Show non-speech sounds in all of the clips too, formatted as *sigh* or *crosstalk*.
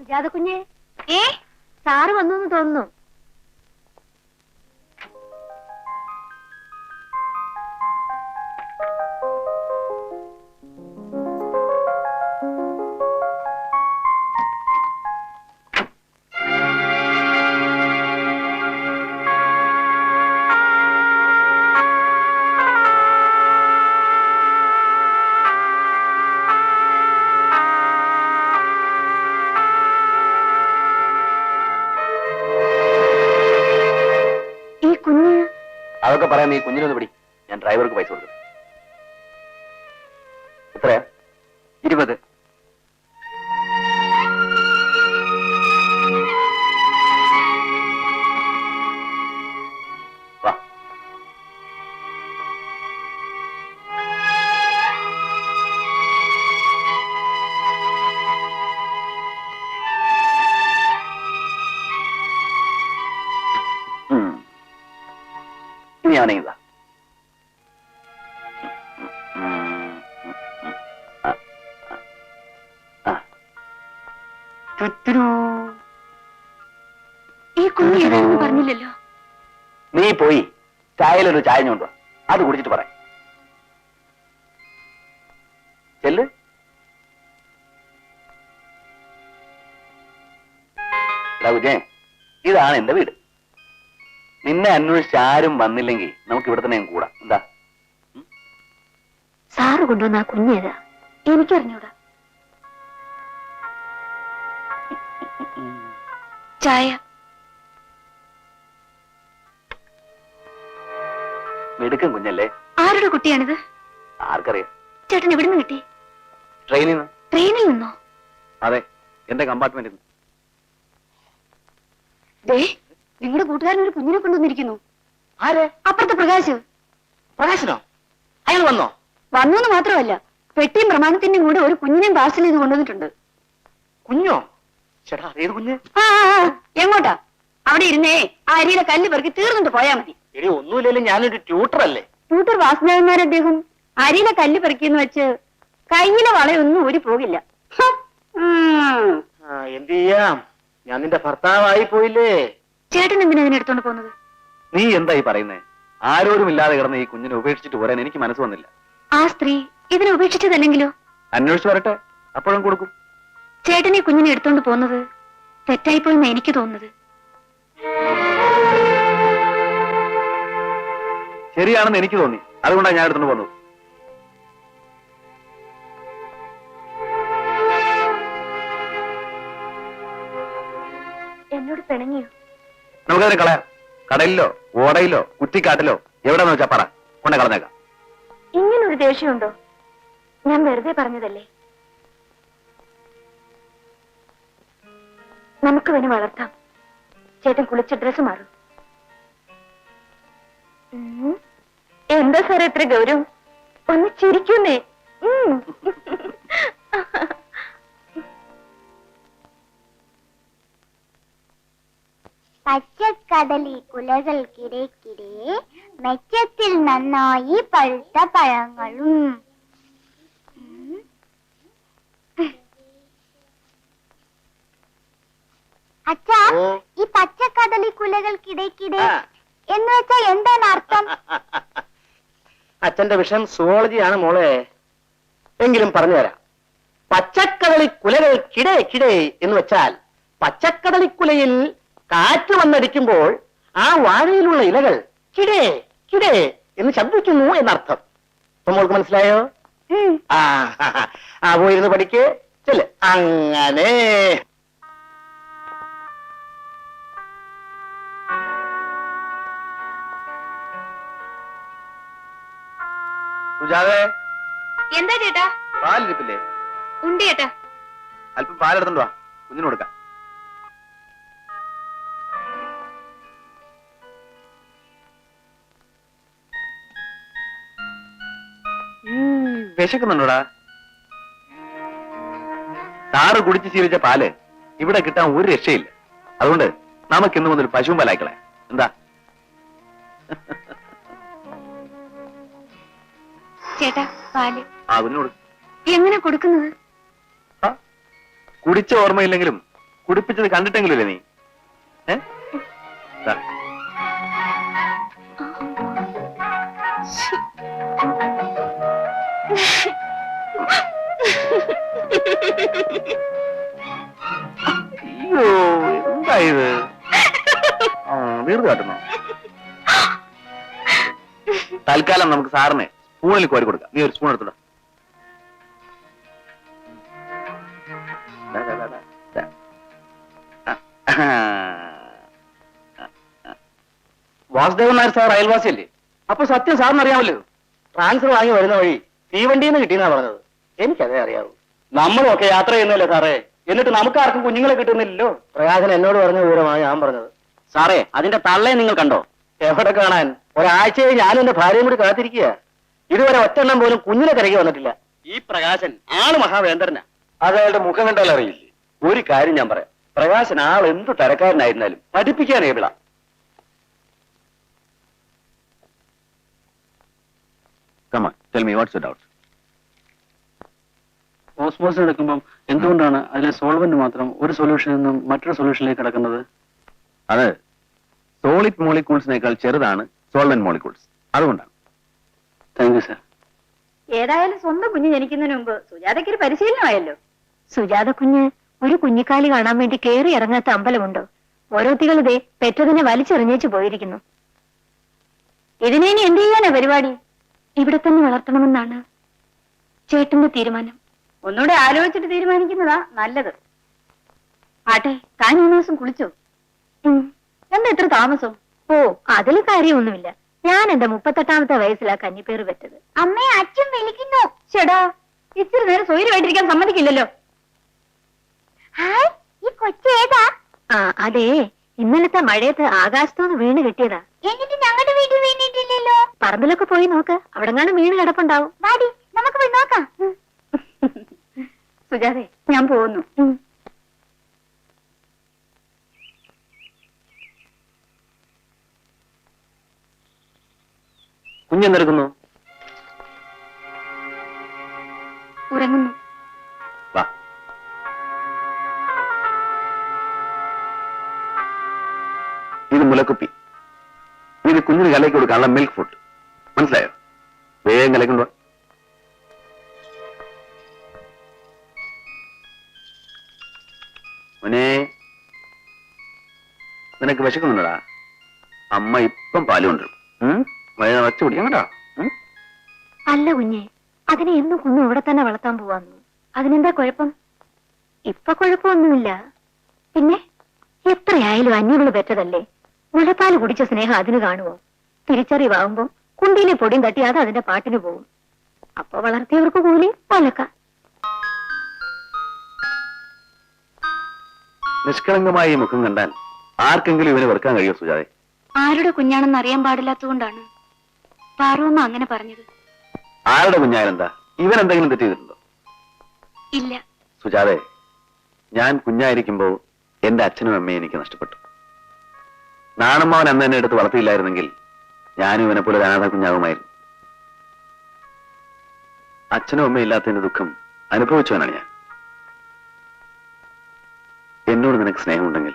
സുജാത കുഞ്ഞെ. ഏ? സാറ് വന്നു തോന്നുന്നു. അതൊക്കെ പറയാൻ നീ കുഞ്ഞിനൊന്ന് പിടി. ഞാൻ ഡ്രൈവർക്ക് പൈസ കൊടുക്കും. ഈ കുഞ്ഞ് ഏതാണെന്ന് പറഞ്ഞില്ലല്ലോ. നീ പോയി ചായയിലൊരു ചായ കൊണ്ടുവാ അത് കുടിച്ചിട്ട് പറ. ചെല്ല്. കുഞ്ഞേ ഇതാണ് എന്റെ വീട്. നിന്നെ അന്വേഷിച്ച് ആരും വന്നില്ലെങ്കിൽ നമുക്ക് ഇവിടെ തന്നെ കൂടാം. എന്താ? സാറ് കൊണ്ടുവന്ന ആ കുഞ്ഞേതാ? എനിക്കറിഞ്ഞൂടാ. ചായ. മിടുക്കൻ കുഞ്ഞല്ലേ? ആരുടെ കുട്ടിയാണിത്? ആർക്കറിയാം. ചേട്ടൻ എവിടുന്ന് കിട്ടി? ട്രെയിനിൽ നിന്ന്. ട്രെയിനിൽ നിന്നോ? അതെ എന്റെ കമ്പാർട്ട്മെന്റിൽ നിന്ന്. ദേ നിങ്ങളുടെ കൂട്ടുകാരൻ ഒരു കുഞ്ഞിനെ കൊണ്ടുവന്നിരിക്കുന്നു. ആരെ? അപ്പുറത്തെ പ്രകാശ്. പ്രകാശനോ? അയാൾ വന്നോ? വന്നു എന്ന് മാത്രമല്ല പെട്ടിയും പ്രമാണത്തിന്റെയും കൂടെ ഒരു കുഞ്ഞിനെയും പാർസൽ ചെയ്ത് കൊണ്ടുവന്നിട്ടുണ്ട്. കുഞ്ഞോ? ചേട്ടാ ഏത് കുഞ്ഞ്? എങ്ങോട്ടാ? അവിടെ ഇരുന്നേ ആ അരിയിലെ കല്ല് പെറുക്കി തീർന്നിട്ട് പോയാ മതി. എടി ഒന്നുമില്ലല്ലോ ഞാനൊരു ട്യൂട്ടർ അല്ലേ ട്യൂട്ടർ വാസുദേവന്മാർ അദ്ദേഹം? അരിയിലെ കല്ല് പെറുക്കിയെന്ന് വെച്ച് കയ്യിലെ വളയൊന്നും ഊരി പോകില്ല. എന്ത് ചെയ്യാം? ഞാൻ നിന്റെ ഭർത്താവായി പോയില്ലേ? ചേട്ടൻ എന്തിനാ ഇതിനെ എടുത്തോണ്ട് പോകുന്നത്? നീ എന്തായി പറയുന്നേ? ആരോരും ഇല്ലാതെ കിടന്ന് ഈ കുഞ്ഞിനെ ഉപേക്ഷിച്ചിട്ട് പോരാൻ എനിക്ക് മനസ്സ് വന്നില്ല. ആ സ്ത്രീ ഇതിനെ ഉപേക്ഷിച്ചതല്ലെങ്കിലോ? അന്വേഷിച്ചു വരട്ടെ. അപ്പോഴും കൊടുക്കും. ചേട്ടൻ ഈ കുഞ്ഞിനെ എടുത്തോണ്ട് പോകുന്നത് തെറ്റായിപ്പോയെന്ന് എനിക്ക് തോന്നുന്നത്. ശരിയാണെന്ന് എനിക്ക് തോന്നി. അതുകൊണ്ടാണ് ഞാൻ എടുത്തോണ്ട് പോകുന്നത് എന്നോട് പിണങ്ങിയോ? നമുക്കതിനെ കളയാം. കടലിലോ ഓടയിലോ കുറ്റിക്കാട്ടിലോ എവിടെന്ന് വെച്ചാ പറ. കൊണ്ടേ കളഞ്ഞേക്കാം. ഇങ്ങനൊരു ദേഷ്യമുണ്ടോ? ഞാൻ വെറുതെ പറഞ്ഞതല്ലേ? നമുക്ക് വേണി വളർത്താം. ചേട്ടൻ കുളിച്ച ഡ്രസ് മാറും. എന്താ സാറേ ഇത്ര ഗൗരവം? ഒന്ന് ചിരിക്കുന്നേ. പച്ചക്കടലി കുലകൾക്കിടയ്ക്കിടെ മെച്ചത്തിൽ നന്നായി പഴുത്ത പഴങ്ങളും ഉം. അച്ഛാ ഓ. ഈ എന്ന് വെച്ചാ എന്താണ് അർത്ഥം? *laughs* അച്ഛന്റെ വിഷയം സുവോളജിയാണ് മോളെ. എങ്കിലും പറഞ്ഞുതരാം. പച്ചക്കടലി കുലകൾ കിടേ കിടേ എന്ന് വെച്ചാൽ പച്ചക്കടലിക്കുലയിൽ കാറ്റ് വന്നടിക്കുമ്പോൾ ആ വാഴയിലുള്ള ഇലകൾ കിടേ കിടേ എന്ന് ശബ്ദിക്കുന്നു എന്നർത്ഥം. അപ്പൊ മോൾക്ക് മനസ്സിലായോ? *laughs* ആ പോയിരുന്ന് പഠിക്ക്. ചെൽ അങ്ങനെ. സുജാതെ എന്താ ചേട്ടാ? പാലിരിപ്പില്ലേ? ഉണ്ട് ചേട്ടാ. അല്പം പാലെടുത്തോണ്ട് വാ. കുഞ്ഞിന് കൊടുക്കാം. വിശക്കുന്നുണ്ടോടാ? താറ് കുടിച്ച് ശീലിച്ച പാൽ ഇവിടെ കിട്ടാൻ ഒരു രക്ഷയില്ല. അതുകൊണ്ട് നമുക്ക് ഇന്ന് മുതൽ പശുവും പാലായിക്കളെ എന്താ? ചേട്ടാ പാൽ. കുഞ്ഞിനോട് എങ്ങനെ കൊടുക്കുന്നത്? കുടിച്ച ഓർമ്മയില്ലെങ്കിലും കുടിപ്പിച്ചത് കണ്ടിട്ടെങ്കിലല്ലേ നീ. അയ്യോ എന്താ ഇത് ആ വീർത്ത് കാട്ടുന്നു *laughs* തൽക്കാലം നമുക്ക് സാറിന് സ്പൂണിൽ കോരി കൊടുക്കാം. നീ ഒരു സ്പൂൺ എടുത്തോടാ. വാസുദേവൻ നായർ സാർ അയൽവാസിയല്ലേ? അപ്പൊ സത്യം സാറിന് അറിയാമല്ലോ. ട്രാൻസ്ഫർ വാങ്ങി വരുന്ന വഴി തീവണ്ടിയിൽ നിന്ന് കിട്ടിയെന്നാ പറഞ്ഞത്. എനിക്കതേ അറിയാവൂ. നമ്മളൊക്കെ യാത്ര ചെയ്യുന്നല്ലേ സാറേ? എന്നിട്ട് നമുക്ക് ആർക്കും കുഞ്ഞുങ്ങളെ കിട്ടുന്നില്ലല്ലോ? പ്രകാശൻ എന്നോട് പറഞ്ഞ വിവരമാണ് ഞാൻ പറഞ്ഞത്. സാറേ അതിന്റെ തള്ളയെ നിങ്ങൾ കണ്ടോ? എവിടെ കാണാൻ? ഒരാഴ്ചയായി ഞാനും എന്റെ ഭാര്യയും കൂടി കാത്തിരിക്കുക ഇതുവരെ ഒറ്റെണ്ണം പോലും കുഞ്ഞിനെ കരകി വന്നിട്ടില്ല. ഈ പ്രകാശൻ ആൾ മഹാവേന്ദ്രനാ. അയാളുടെ മുഖം കണ്ടാൽ അറിയില്ലേ? ഒരു കാര്യം ഞാൻ പറയാം. പ്രകാശൻ ആൾ എന്ത് തരക്കാരനായിരുന്നാലും പഠിപ്പിക്കാൻ ഏവിള കമാ ടെൽ മീ വാട്ട്സ് ഡൗട്ട് എടുക്കുമ്പോൾ എന്തുകൊണ്ടാണ് അതിലെ സോൾവെന്റ് മാത്രം ഒരു സൊല്യൂഷനിൽ നിന്നും മറ്റൊരു സൊല്യൂഷനിലേക്ക് കിടക്കുന്നത്? അത്. സോളിഡ് മോളിക്യൂൾസിനേക്കാൾ ചെറുതാണ് സോൾവെന്റ് മോളിക്യൂൾസ് അതുകൊണ്ടാണ്. ഏതായാലും സ്വന്തം കുഞ്ഞ് ജനിക്കുന്നതിന് മുമ്പ് സുജാതയ്ക്ക് ഒരു പരിശീലനമായല്ലോ. സുജാത കുഞ്ഞ് ഒരു കുഞ്ഞിക്കാലി കാണാൻ വേണ്ടി കേറി ഇറങ്ങാത്ത അമ്പലമുണ്ടോ? ഓരോത്തികൾ ഇതേ പെറ്റതിനെ വലിച്ചെറിഞ്ഞേച്ചു പോയിരിക്കുന്നു. ഇതിനെ ഇനി എന്ത് ചെയ്യാനാ പരിപാടി? ഇവിടെ തന്നെ വളർത്തണമെന്നാണ് ചേട്ടന്റെ തീരുമാനം. ഒന്നുകൂടെ ആലോചിച്ചിട്ട് തീരുമാനിക്കുന്നതാ നല്ലത്. ആട്ടെ താൻ മാസം കുളിച്ചോ? എന്താ ഇത്ര താമസം? ഓ അതിൽ കാര്യമൊന്നുമില്ല. ഞാൻ എന്റെ മുപ്പത്തെട്ടാമത്തെ വയസ്സിലാ കന്നിപ്പേറ് പറ്റത് അമ്മയെ അച്ഛൻ വിളിക്കുന്നു. ചേടാ ഇച്ചിരി നേരം സ്വൈര്യമായിട്ടിരിക്കാൻ സമ്മതിക്കില്ലല്ലോ. ഹായ് ഈ കൊച്ചേതാ ആ അതെ ഇന്നലത്തെ മഴയത്ത് ആകാശത്തോന്ന് വീണ് കിട്ടിയതാ. എന്നിട്ട് ഞങ്ങളുടെ വീട്ടിൽ വീണിട്ടില്ലല്ലോ? പറമ്പിലൊക്കെ പോയി നോക്ക് അവിടെങ്ങാനും വീണ് കിടപ്പുണ്ടാവും. വാടി നമുക്ക് പോയി നോക്കാം. സുജാതെ ഞാൻ പോകുന്നു ഉം. കുഞ്ഞെന്തെടുക്കുന്നു ഉറങ്ങുന്നു. വാ. ഇത് മുലക്കുപ്പി. ഇത് കുഞ്ഞിന് കലയ്ക്ക് കൊടുക്കാനുള്ള മിൽക്ക് ഫുഡ് മനസ്സിലായോ? വേഗം കലയ്ക്കൊണ്ടു മോനെ നിനക്ക് വിശക്കുന്നുണ്ടടാ. അമ്മ ഇപ്പം പാൽ കൊണ്ടുവരും. വച്ച് പിടിക്കാം കേട്ടോ അല്ല കുഞ്ഞെ അതിനെ എന്നും കുഞ്ഞു ഇവിടെ തന്നെ വളർത്താൻ പോവാന്നു അതിനെന്താ കുഴപ്പം? ഇപ്പൊ കുഴപ്പമൊന്നുമില്ല. പിന്നെ എത്രയായാലും അന്യവൾ പെറ്റതല്ലേ? മുലപ്പാൽ കുടിച്ച സ്നേഹം അതിന് കാണുമോ തിരിച്ചറിവാകുമ്പോ കുണ്ടിയിലെ പൊടിയും തട്ടി അത് അതിന്റെ പാട്ടിന് പോകും അപ്പൊ വളർത്തിയവർക്ക് കൂലി പാലക്ക. നിഷ്കളങ്കമായി മുഖം കണ്ടാൽ ആർക്കെങ്കിലും ഇവനെ വെറുക്കാൻ കഴിയോ സുജാതെ? ആരുടെ കുഞ്ഞാണെന്ന് അറിയാൻ പാടില്ലാത്തതുകൊണ്ടാണ്. പാറുവമ്മ അങ്ങനെ പറഞ്ഞത്? ആരുടെ കുഞ്ഞായാലെന്താ ഇവൻ എന്തെങ്കിലും തെറ്റ് ചെയ്തിട്ടുണ്ടോ? ഇല്ല. സുജാതെ ഞാൻ കുഞ്ഞായിരിക്കുമ്പോ എന്റെ അച്ഛനും അമ്മയും എനിക്ക് നഷ്ടപ്പെട്ടു. നാണമ്മാവൻ അന്ന് എന്നെ എടുത്ത് വളർത്തിയില്ലായിരുന്നെങ്കിൽ ഞാനും ഇവനെ പോലെ അനാഥ കുഞ്ഞാകുമായിരുന്നു അച്ഛനും അമ്മയും ഇല്ലാത്തതിന്റെ ദുഃഖം അനുഭവിച്ചവനാണ് ഞാൻ. എന്നോട് നിനക്ക് സ്നേഹമുണ്ടെങ്കിൽ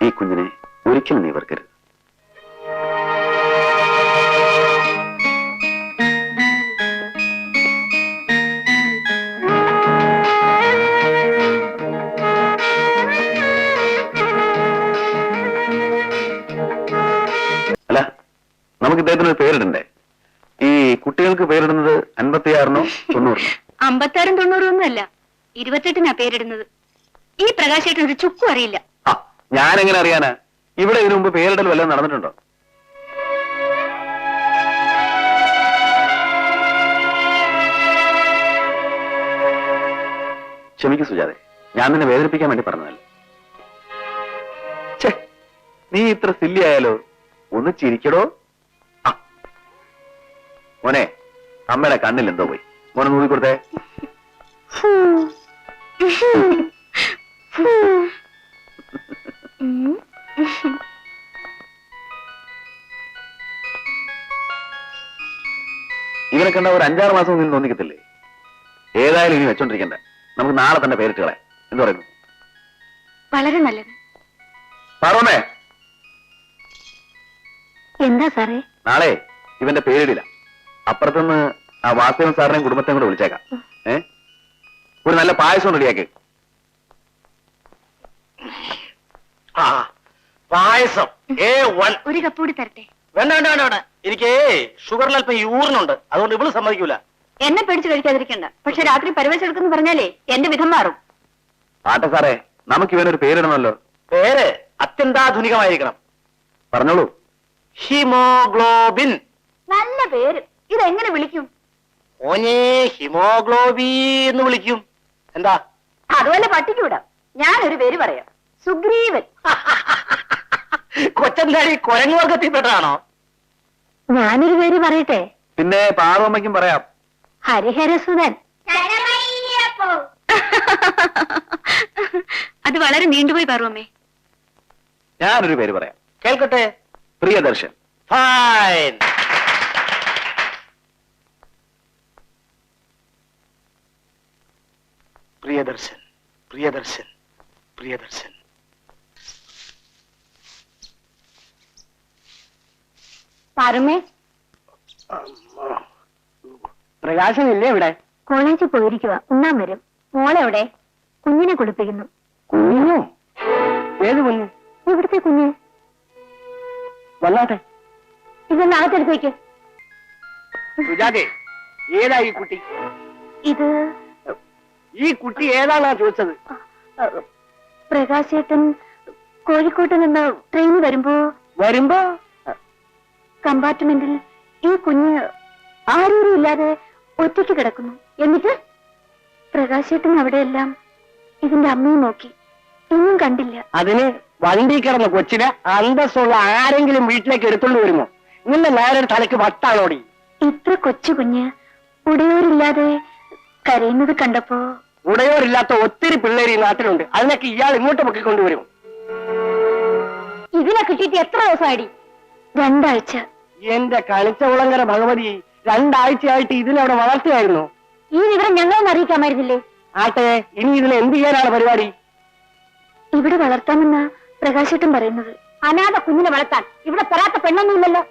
ഈ കുഞ്ഞിനെ ഒരിക്കലും നീ വെറുക്കരുത്. നമുക്ക് ഇദ്ദേഹത്തിന് ഒരു പേരിടണ്ടേ? ഈ കുട്ടികൾക്ക് പേരിടുന്നത് അൻപത്തിയാറിനോ തൊണ്ണൂറിനോ. അമ്പത്താറും തൊണ്ണൂറും ഒന്നുമല്ല ഇരുപത്തെട്ടിനാ പേരിടുന്നത്. ഈ പ്രകാശേട്ടൻ ഒരു ചുക്കും അറിയില്ല. ആ ഞാൻ എങ്ങനെ അറിയാനാ? ഇവിടെ ഇതിനു മുമ്പ് പേരിടൽ വല്ലതും നടന്നിട്ടുണ്ടോ? ക്ഷമിക്കൂ സുജാതെ ഞാൻ നിന്നെ വേദനിപ്പിക്കാൻ വേണ്ടി പറഞ്ഞതല്ല? നീ ഇത്ര സില്ലി ആയാലോ ഒന്ന് ചിരിക്കടോ. മോനെ അമ്മയുടെ കണ്ണിൽ എന്തോ പോയി. മോനെ നൂതി കൊടുത്തേ. ഇവനെ കണ്ട ഒരു അഞ്ചാറ് മാസം നിന്ന് തോന്നിക്കത്തില്ലേ? ഏതായാലും ഇനി വെച്ചോണ്ടിരിക്കണ്ട. നമുക്ക് നാളെ തന്നെ പേരിട്ട് കളയാം. എന്ത് പറയുന്നു? വളരെ നല്ലത്. പറമേ. എന്താ സാറേ? നാളെ ഇവന്റെ പേരിടില്ല. അപ്പുറത്തുനിന്ന് ആ വാസുദേവൻ സാറിനെയും കുടുംബത്തെയും കൂടെ വിളിച്ചേക്കാം. ഏ? ഒരു നല്ല പായസം റെഡിയാക്കി. ആ പായസം. ഏ വൺ ഒരു കപ്പ് കൂടി തരട്ടെ. വേണ്ട വേണ്ട വേണ്ട വേണ്ട. എനിക്ക് ഷുഗറിൽ അല്പം യൂറിനുണ്ട് അതുകൊണ്ട് ഇവൾ സമ്മതിക്കൂല. എന്നെ പേടിച്ച് കഴിക്കാതിരിക്കണ്ട. പക്ഷെ രാത്രി പരിവേശെടുക്കുന്നു പറഞ്ഞാലേ എന്റെ വിധം മാറും. ആട്ടെ സാറേ നമുക്ക് ഇവനൊരു പേരിടണമല്ലോ. പേര് അത്യന്താധുനികമായിരിക്കണം. പറഞ്ഞോളൂ. ഹിമോഗ്ലോബിൻ. നല്ല പേര്. ഇതെങ്ങനെ വിളിക്കും? ഓനെ ഹിമോഗ്ലോബി എന്ന് വിളിക്കും. എന്താ? അതുപോലെ പട്ടിക്ക് വിടാം ഞാനൊരു പേര് പറയാം. സുഗ്രീവൻ. കൊച്ചന്താടി കുരങ്ങു വർഗത്തിൽപ്പെട്ടതാണോ? ഞാനൊരു പേര് പറയട്ടെ? പിന്നെ പാർവമ്മയ്ക്കും പറയാം. ഹരിഹരസുതൻ അത് വളരെ നീണ്ടുപോയി പാർവമ്മേ ഞാനൊരു പേര് പറയാം. കേൾക്കട്ടെ? പ്രിയദർശൻ. ഫൈൻ. പ്രിയദർശൻ പ്രിയദർശൻ പ്രിയദർശൻ. പാറുമേ പ്രകാശമില്ലേ ഇവിടെ? കോളേജിൽ പോയിരിക്കുക ഉണ്ണാൻ വരും. മോളെവിടെ? കുഞ്ഞിനെ കുളിപ്പിക്കുന്നു. കുഞ്ഞു? ഏത് കുഞ്ഞു? ഇവിടുത്തെ കുഞ്ഞ്? വല്ലാതെ ഇതൊന്ന് അകത്തെടുത്തേക്ക് സുജാതെ ഏതാ ഈ കുട്ടി? ഇത് ഈ കുട്ടി ഏതാണാ ചോദിച്ചത്? പ്രകാശേട്ടൻ കോഴിക്കോട്ട് നിന്ന് ട്രെയിൻ വരുമ്പോ വരുമ്പോ? കമ്പാർട്ട്മെന്റിൽ ഈ കുഞ്ഞ് ആരും ഇല്ലാതെ ഒറ്റയ്ക്ക് കിടക്കുന്നു. എന്നിട്ട് പ്രകാശേട്ടൻ അവിടെയെല്ലാം ഇതിന്റെ അമ്മയും നോക്കി. ഒന്നും കണ്ടില്ല. അതിന് വണ്ടി കിടന്ന കൊച്ചിനെ അന്തസ്സുള്ള ആരെങ്കിലും വീട്ടിലേക്ക് എടുത്തോണ്ട് വരുമോ? നിന്റെ നേരെ തലയ്ക്ക് വട്ടാണോടി? ഇത്ര കൊച്ചു കുഞ്ഞ് ഉടയോരില്ലാതെ കരയുന്നത് കണ്ടപ്പോ ഉടയോരില്ലാത്ത ഒത്തിരി പിള്ളേർ ഈ നാട്ടിലുണ്ട്. അതിനൊക്കെ ഇയാൾ ഇങ്ങോട്ട് പൊക്കിക്കൊണ്ടുവരും ഇതിനെ കിട്ടിയിട്ട് എത്ര ദിവസമായിടി രണ്ടാഴ്ച. എന്റെ കണിച്ചകുളങ്കര ഭഗവതി രണ്ടാഴ്ചയായിട്ട് ഇതിനവിടെ വളർത്തുകയായിരുന്നു. ഈ വിവരം ഞങ്ങളൊന്നും അറിയിക്കാമായിരുന്നില്ലേ ആട്ടെ ഇനി ഇതിന് എന്ത് ചെയ്യാനാണ് പരിപാടി? ഇവിടെ വളർത്താമെന്ന പ്രകാശേട്ടൻ പറയുന്നത്. അനാഥ കുഞ്ഞിനെ വളർത്താൻ. ഇവിടെ പെടാത്ത പെണ്ണൊന്നുമില്ലല്ലോ.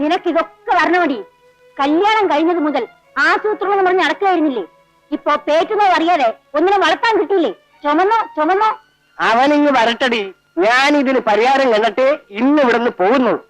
നിനക്കിതൊക്കെ വരണമടി കല്യാണം കഴിഞ്ഞത് മുതൽ ആസൂത്രണം എന്ന് പറഞ്ഞ് നടക്കുകയായിരുന്നില്ലേ? ഇപ്പൊ പേറ്റുന്നോ അറിയാതെ ഒന്നിനെ വളർത്താൻ കിട്ടിയില്ലേ? ചുമന്നോ ചുമന്നോ? അവനിങ്ങ് വരട്ടടി. ഞാൻ ഇതിന് പരിഹാരം കണ്ടിട്ട് ഇന്ന് ഇവിടുന്ന് പോകുന്നുള്ളൂ